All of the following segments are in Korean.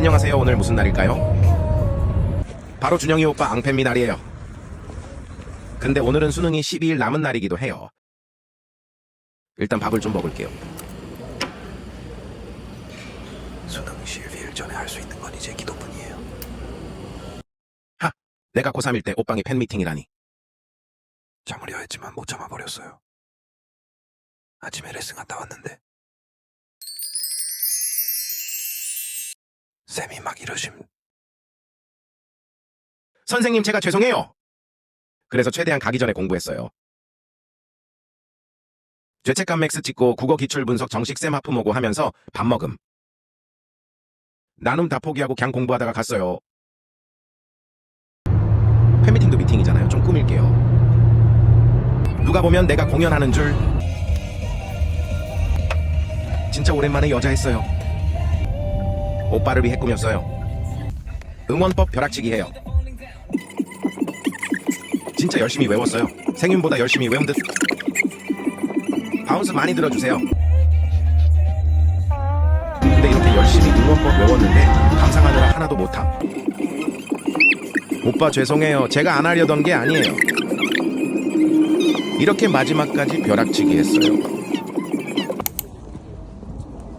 안녕하세요. 오늘 무슨 날일까요? 바로 준영이 오빠 앙팬미 날이에요. 근데 오늘은 수능이 12일 남은 날이기도 해요. 일단 밥을 좀 먹을게요. 수능 12일 전에 할 수 있는 건 이제 기도뿐이에요. 하! 내가 고3일 때 오빵이 팬미팅이라니. 참으려 했지만 못 참아버렸어요. 아침에 레슨 갔다 왔는데 쌤이 막 이러심 선생님 제가 죄송해요. 그래서 최대한 가기 전에 공부했어요. 죄책감 맥스 찍고 국어 기출 분석 정식 쌤 하프 모고 하면서 밥 먹음. 나눔 다 포기하고 그냥 공부하다가 갔어요. 팬미팅도 미팅이잖아요. 좀 꾸밀게요. 누가 보면 내가 공연하는 줄. 진짜 오랜만에 여자 했어요. 오빠를 위해 꾸몄어요. 응원법 벼락치기 해요. 진짜 열심히 외웠어요. 생윤보다 열심히 외운 듯. 바운스 많이 들어주세요. 근데 이렇게 열심히 응원법 외웠는데 감상하느라 하나도 못함. 오빠 죄송해요. 제가 안 하려던 게 아니에요. 이렇게 마지막까지 벼락치기 했어요.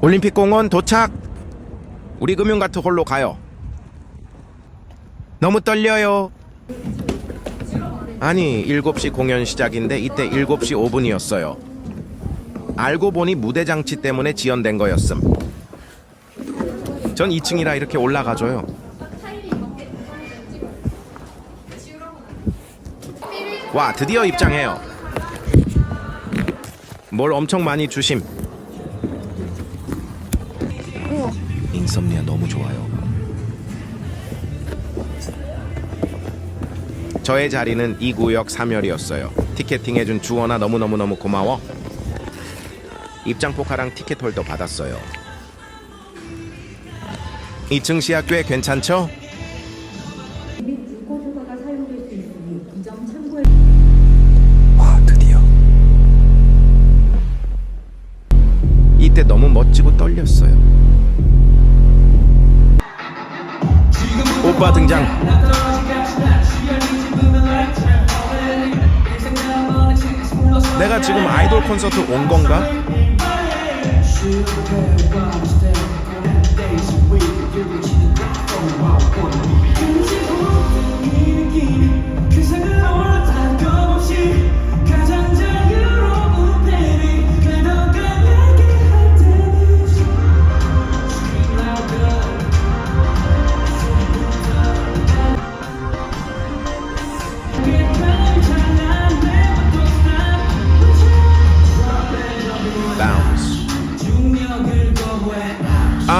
올림픽 공원 도착. 우리 금융가트 홀로 가요. 너무 떨려요. 아니 7시 공연 시작인데 이때 7시 5분이었어요. 알고 보니 무대 장치 때문에 지연된 거였음. 전 2층이라 이렇게 올라가줘요. 와 드디어 입장해요. 뭘 엄청 많이 주심. 인썸니아 너무 좋아요. 저의 자리는 2구역 3열이었어요. 티켓팅해준 주원아 너무너무너무 고마워. 입장 포카랑 티켓 홀더 받았어요. 2층 시야 꽤 괜찮죠? 이와 드디어 이때 너무 멋지고 떨렸어요. 오빠 등장. 내가 지금 아이돌 콘서트 온 건가?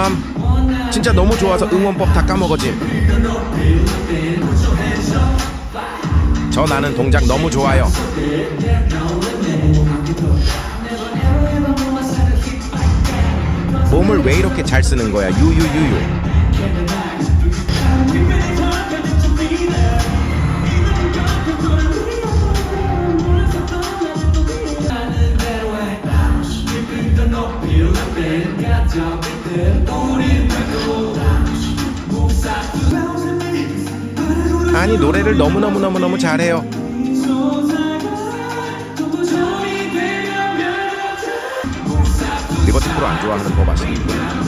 음, 진짜 너무 좋아서 응원법 다 까먹어짐. 저 나는 동작 너무 좋아요. 몸을 왜 이렇게 잘 쓰는 거야? 유유유유. 아니 노래를 너무너무너무너무 잘해요. 리버티 프로 안 좋아하는 법 아시죠?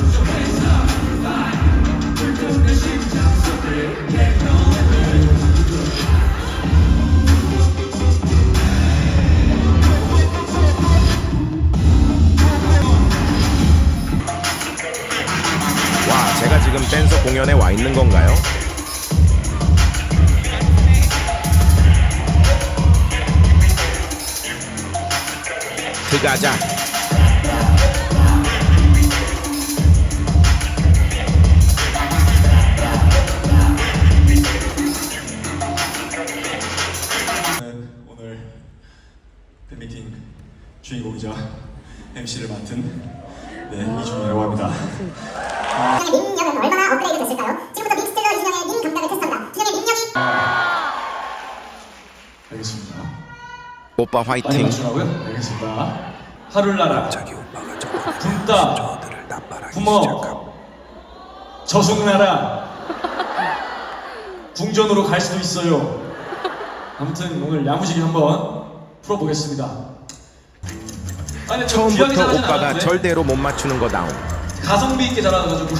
가자. 저는 오늘 팬미팅 주인공이자 MC를 맡은 네, 이준이라고 합니다. 준영의 민력은 얼마나 업그레이드 됐을까요? 지금부터 믹스텔러 이준영의 민 감각을 테스트합니다. 준영의 민력이 알겠습니다. 오빠 화이팅. 맞추라고요? 알겠습니다. 하룰나라 자기 오빠가 저번에 붓다 저들을 남발하기 부모 저승나라 궁전으로 갈 수도 있어요. 아무튼 오늘 야무지게 한번 풀어보겠습니다. 아니, 저 귀하게 처음부터 잘하진 오빠가 않았는데 절대로 못 맞추는 거 다운. 가성비 있게 잘하가지고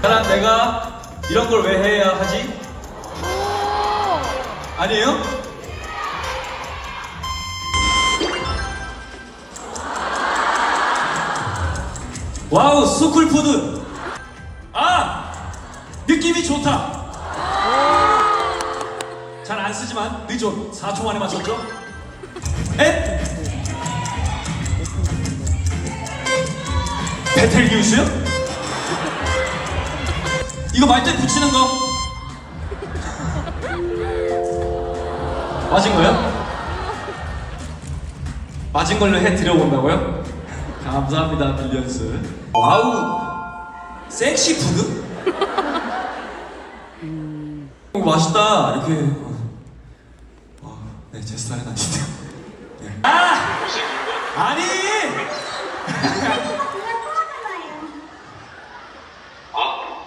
난 내가 이런 걸 왜 해야 하지? 아니에요? 와우 스쿨푸드 아 느낌이 좋다 잘 안 쓰지만 늦어 4초 만에 맞췄죠? 에? 베텔기우스요? 이거 말대 붙이는 거 맞은 거요? 맞은 걸로 해 드려본다고요? 감사합니다 빌리언스 와우 섹시 푸드? 오, 맛있다 이렇게 어, 네, 제 스타일은 아닌데 네. 아! 아니!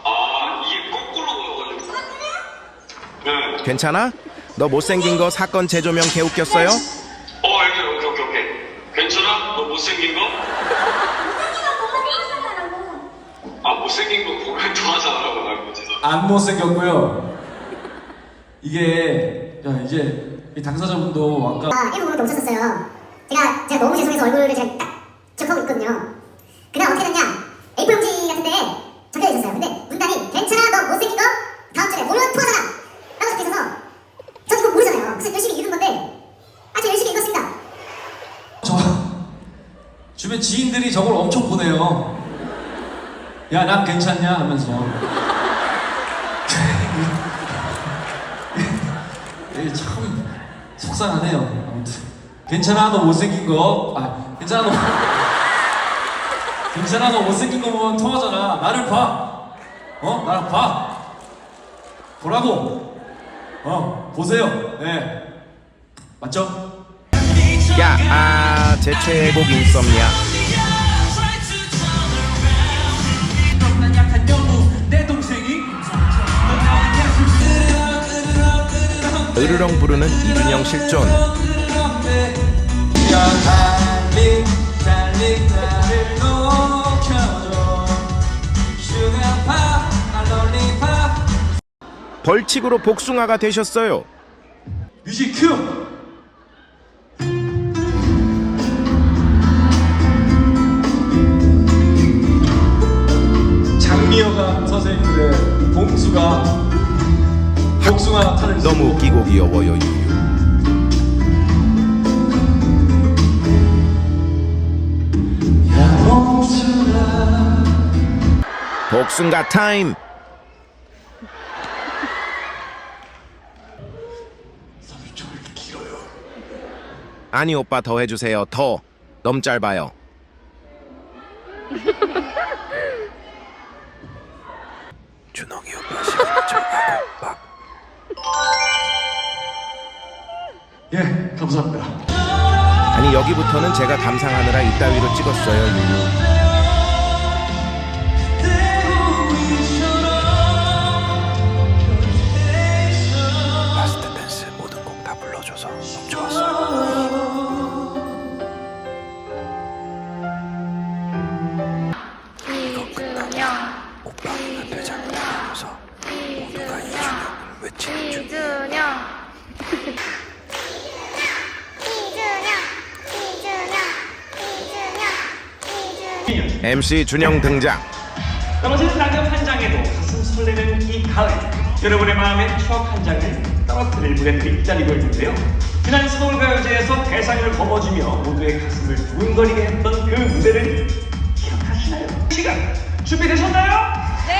아, 이게 거꾸로 보여가지고. 네. 괜찮아? 너 못생긴 거 사건 재조명 개웃겼어요? 어, 오케이, 오케이, 오케이, 오케이. 괜찮아? 너 못생긴 거? 아, 못생긴 거 코멘트 하자라고 말고 죄송합니다. 안 못생겼고요 이게 야 이제 이 당사자분도 아까 아, 1부분밖에 없었어요. 제가, 제가 너무 죄송해서 얼굴을 제가 딱 기억하고 있거든요. 그날 어떻게 됐냐? A4 용지 같은데 적혀 있었어요. 근데 문단이 괜찮아, 너 못생긴 거? 다음 주에 모르면 토하잖아. 라고 적혀 있어서 저 이거 모르잖아요. 그래서 열심히 읽은 건데 아주 열심히 읽었습니다. 저 주변 지인들이 저걸 엄청 보내요. 야, 난 괜찮냐 하면서. 이게 참 속상하네요. 아무튼 괜찮아 너 못생긴 거. 아 괜찮아 너. 괜찮아 너 못생긴 거 보면 통하잖아. 나를 봐. 어 나를 봐. 보라고. 어 보세요. 네 맞죠? 야, 아, 제 최애곡 인썸니아. 으르렁 부르는 이준영 실존. 벌칙으로 복숭아가 되셨어요. 뮤직 큐 장미여가 선생님들의 봉수가 복숭아 탄을 너무 웃기고 귀여워요, 유유. 복숭아 타임! 아니 오빠 더 해주세요. 더. 너무 짧아요. 준홍이 오빠 시간 좀 하고 막 예 감사합니다. 아니 여기부터는 제가 감상하느라 이따위로 찍었어요 유유. 라스트 댄스 모든 곡 다 불러줘서 너무 좋았어 MC 준영 등장 떨어지는 낙엽 한 장에도 가슴 설레는 이 가을 여러분의 마음에 추억 한 장을 떨어뜨릴 무대들이 기다리고 있는데요 지난 서울가요제에서 대상을 거머쥐며 모두의 가슴을 두근거리게 했던 그 무대를 기억하시나요? 시간 준비되셨나요? 네!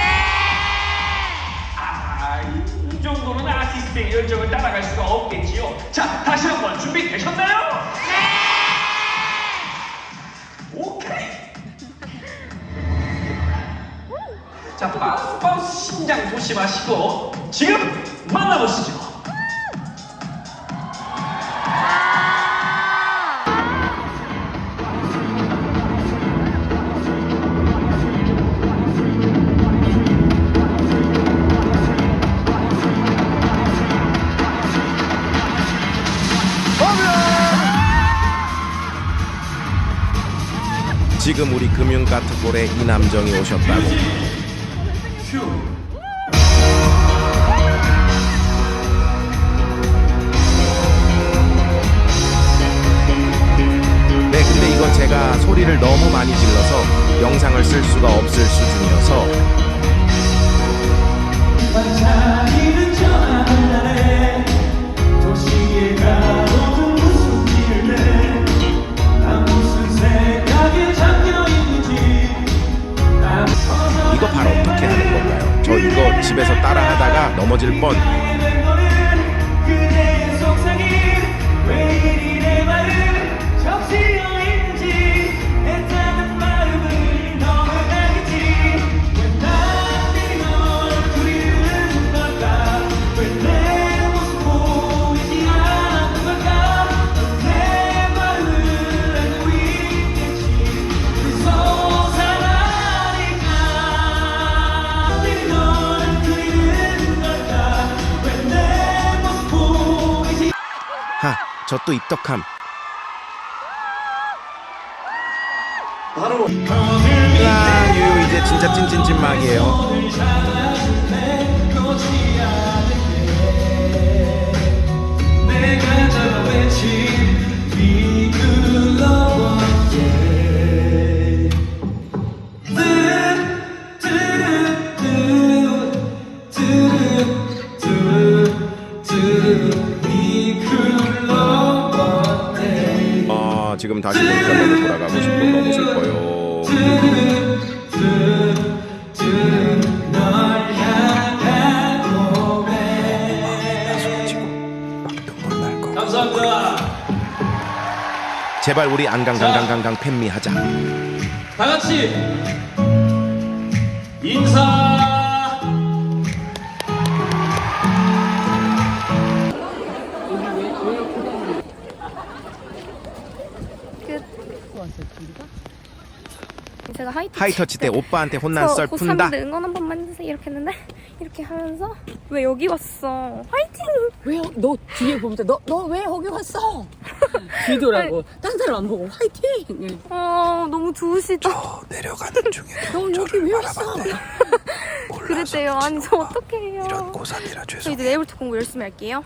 아, 이, 이 정도는 아티스트의 열정을 따라갈 수가 없겠지요 자, 다시 한번 준비되셨나요? 네! 심장 조심하시고 지금 만나보시죠. 지금 우리 금융 카트골에 이남정이 오셨다고. 휴. 많이 질러서 영상을 쓸 수가 없을 수준이어서 이거 바로 어떻게 하는 건가요? 저 이거 집에서 따라 하다가 넘어질 뻔 저 또 입덕함. 바로 아 이제 진짜 찐찐찐막이에요. 내가 저 외친 지금 다시 너무 돌아가고 싶고 너무 슬퍼요. 감사합니다. 제발 우리 안강강강강강 팬미 하자. 다 같이 인사. 제가 하이터치, 하이터치 때 오빠한테 혼난 썰저 푼다? 고3인데 응원 한 번만 해주세요. 이렇게 했는데 이렇게 하면서 왜 여기 왔어? 화이팅! 왜 너 뒤에 보면서 너너 왜 거기 왔어? 뒤돌아고 딴 사람 안 보고 화이팅. 어 너무 좋으시다. 내려가는 중에 너 여기 왜 왔어? 그랬대요. 아니 저 어떡해 해요 고3이라 저 이제 내일부터 공부 열심히 할게요